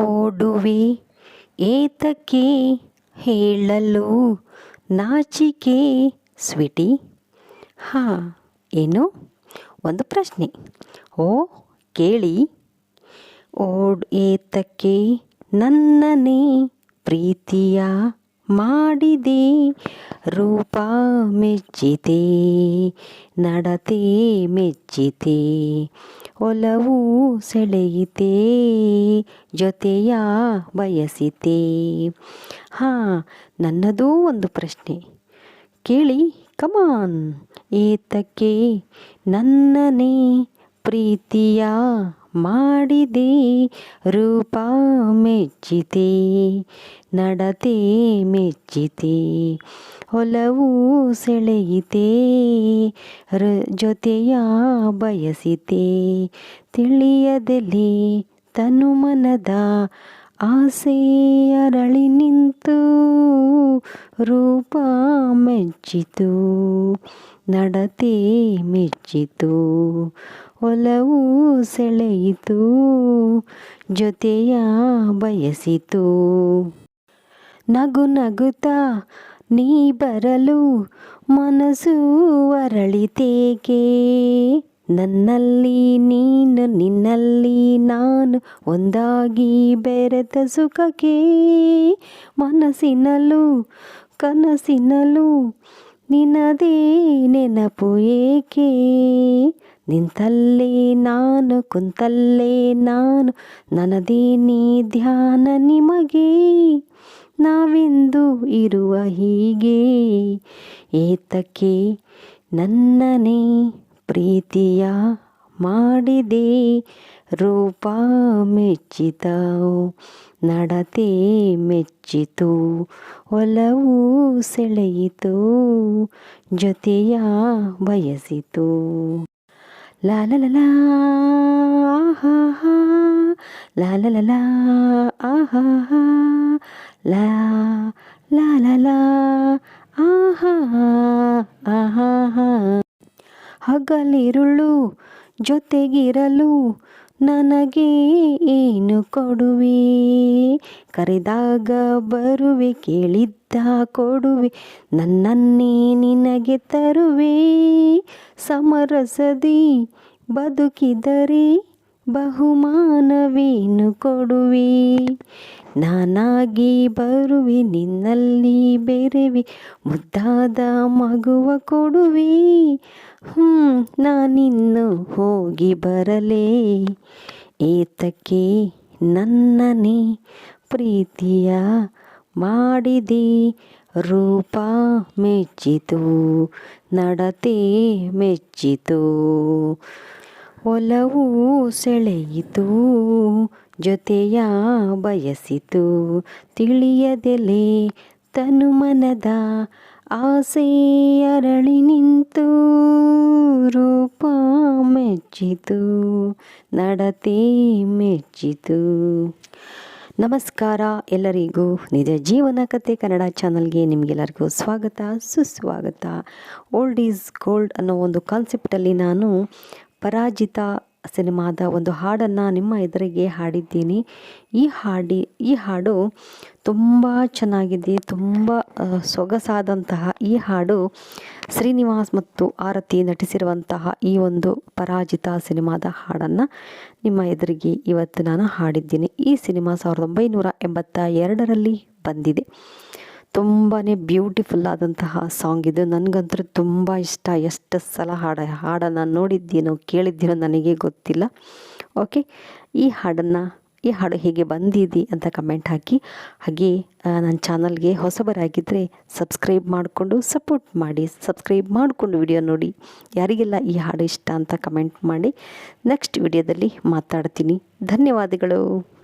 ಓಡುವೆ. ಏತಕ್ಕೆ ಹೇಳಲು ನಾಚಿಕೆ ಸ್ವೀಟಿ? ಹಾಂ, ಏನು? ಒಂದು ಪ್ರಶ್ನೆ. ಓ, ಕೇಳಿ. ಓಡ್, ಏತಕ್ಕೆ ನನ್ನನೇ ಪ್ರೀತಿಯ ಮಾಡಿದೆ. ರೂಪ ಮೆಚ್ಚಿತೆ ನಡತೆ ಮೆಚ್ಚಿತೆ ಒಲವು ಸೆಳೆಯಿತೆ ಜೊತೆಯ ಬಯಸಿತೆ? ಹಾಂ ನನ್ನದೂ ಒಂದು ಪ್ರಶ್ನೆ. ಕೇಳಿ ಕಮಾನ್ ಏತಕ್ಕೆ ನನ್ನನೇ ಪ್ರೀತಿಯ ಮಾಡಿದೆ ರೂಪ ಮೆಚ್ಚಿತೆ ನಡತೆ ಮೆಚ್ಚಿತೆ ಹೊಲವು ಸೆಳೆಯಿತೆ ಜೊತೆಯ ಬಯಸಿತೆ ತಿಳಿಯದಲ್ಲಿ ತನು ಮನದ ಆಸೆ ಅರಳಿ ನಿಂತು ರೂಪ ಮೆಚ್ಚಿತು, ನಡತೆ ಮೆಚ್ಚಿತು, ಒಲವು ಸೆಳೆಯಿತು, ಜೊತೆಯ ಬಯಸಿತು. ನಗು ನಗುತ್ತಾ ನೀ ಬರಲು ಮನಸ್ಸು ಅರಳಿತೇಕೆ ನನ್ನಲ್ಲಿ ನೀನು, ನಿನ್ನಲ್ಲಿ ನಾನು ಒಂದಾಗಿ ಬೆರೆತ ಸುಖಕ್ಕೆ ಮನಸ್ಸಿನಲ್ಲೂ ಕನಸಿನಲ್ಲೂ ನಿನ್ನದೇ ನೆನಪು ಏಕೆ? ನಿಂತಲ್ಲೇ ನಾನು, ಕುಂತಲ್ಲೇ ನಾನು ನನದೇ ನೀ ಧ್ಯಾನ ನಿಮಗೆ. ನಾವೆಂದು ಇರುವ ಹೀಗೆ? ಏತಕ್ಕೆ ನನ್ನನೇ ಪ್ರೀತಿಯ ಮಾಡಿದೆ. ರೂಪ ಮೆಚ್ಚಿತ ನಡತೆ ಮೆಚ್ಚಿತು, ಒಲವು ಸೆಳೆಯಿತು, ಜೊತೆಯ ಬಯಸಿತು. ಲಾಲಲಲ ಆಹಾ ಹಾ, ಲಾ ಲ ಲ ಲಾ, ಆಹಾ ಲಾ ಲಾಲಲ ಆಹಾ ಆಹಾ ಹಗಲಿರುಳು ಜೊತೆಗಿರಲು ನನಗೆ ಏನು ಕೊಡುವೆ? ಕರೆದಾಗ ಬರುವೆ ಕೇಳಿದ್ದ ಕೊಡುವೆ ನನ್ನನ್ನೇ ನಿನಗೆ ತರುವೆ. ಸಮರಸದಿ ಬದುಕಿದರೆ ಬಹುಮಾನವೇನು ಕೊಡುವಿ? ನಾನಾಗಿ ಬರುವೆ, ನಿನ್ನಲ್ಲಿ ಬೆರೆವಿ, ಮುದ್ದಾದ ಮಗುವ ಕೊಡುವಿ. ಹ್ಞೂ ನಾನಿನ್ನು ಹೋಗಿ ಬರಲೇ. ಏತಕ್ಕೆ ನನ್ನನೇ ಪ್ರೀತಿಯ ಮಾಡಿದೆ? ರೂಪ ಮೆಚ್ಚಿತು, ನಡತೆ ಮೆಚ್ಚಿತು. ಒಲವು ಸೆಳೆಯಿತು, ಜೊತೆಯ ಬಯಸಿತು. ತಿಳಿಯದೆಲೆ ತನು ಮನದ ಆಸೆ ಅರಳಿ ನಿಂತು, ರೂಪ ಮೆಚ್ಚಿತು, ನಡತೆ ಮೆಚ್ಚಿತು. ನಮಸ್ಕಾರ ಎಲ್ಲರಿಗೂ. ನಿಜ ಜೀವನ ಕತೆ ಕನ್ನಡ ಚಾನಲ್ಗೆ ನಿಮಗೆಲ್ಲರಿಗೂ ಸ್ವಾಗತ, ಸುಸ್ವಾಗತ. ಓಲ್ಡ್ ಈಸ್ ಗೋಲ್ಡ್ ಅನ್ನೋ ಒಂದು ಕಾನ್ಸೆಪ್ಟಲ್ಲಿ ನಾನು ಪರಾಜಿತ ಸಿನಿಮಾದ ಒಂದು ಹಾಡನ್ನು ನಿಮ್ಮ ಎದುರಿಗೆ ಹಾಡಿದ್ದೀನಿ. ಈ ಹಾಡಿ, ಈ ಹಾಡು ತುಂಬ ಚೆನ್ನಾಗಿದೆ, ತುಂಬ ಸೊಗಸಾದಂತಹ ಈ ಹಾಡು ಶ್ರೀನಿವಾಸ್ ಮತ್ತು ಆರತಿ ನಟಿಸಿರುವಂತಹ ಈ ಒಂದು ಪರಾಜಿತ ಸಿನಿಮಾದ ಹಾಡನ್ನು ನಿಮ್ಮ ಎದುರಿಗೆ ಇವತ್ತು ನಾನು ಹಾಡಿದ್ದೀನಿ. ಈ ಸಿನಿಮಾ ಸಾವಿರದ ಒಂಬೈನೂರ ಎಂಬತ್ತ ಎರಡರಲ್ಲಿ ಬಂದಿದೆ. ತುಂಬಾ ಬ್ಯೂಟಿಫುಲ್ ಆದಂತಹ ಸಾಂಗ್ ಇದು. ನನಗಂತೂ ತುಂಬ ಇಷ್ಟ. ಎಷ್ಟು ಸಲ ಹಾಡ, ಹಾಡನ್ನು ನೋಡಿದ್ದೀನೋ ಕೇಳಿದ್ದೀನೋ ನನಗೆ ಗೊತ್ತಿಲ್ಲ. ಓಕೆ ಈ ಹಾಡನ್ನು, ಈ ಹಾಡು ಹೇಗೆ ಬಂದಿದೆ ಅಂತ ಕಮೆಂಟ್ ಹಾಕಿ. ಹಾಗೆ ನನ್ನ ಚಾನಲ್ಗೆ ಹೊಸಬರಾಗಿದ್ದರೆ ಸಬ್ಸ್ಕ್ರೈಬ್ ಮಾಡಿಕೊಂಡು ಸಪೋರ್ಟ್ ಮಾಡಿ. ಸಬ್ಸ್ಕ್ರೈಬ್ ಮಾಡಿಕೊಂಡು ವಿಡಿಯೋ ನೋಡಿ. ಯಾರಿಗೆಲ್ಲ ಈ ಹಾಡು ಇಷ್ಟ ಅಂತ ಕಮೆಂಟ್ ಮಾಡಿ. ನೆಕ್ಸ್ಟ್ ವಿಡಿಯೋದಲ್ಲಿ ಮಾತಾಡ್ತೀನಿ. ಧನ್ಯವಾದಗಳು.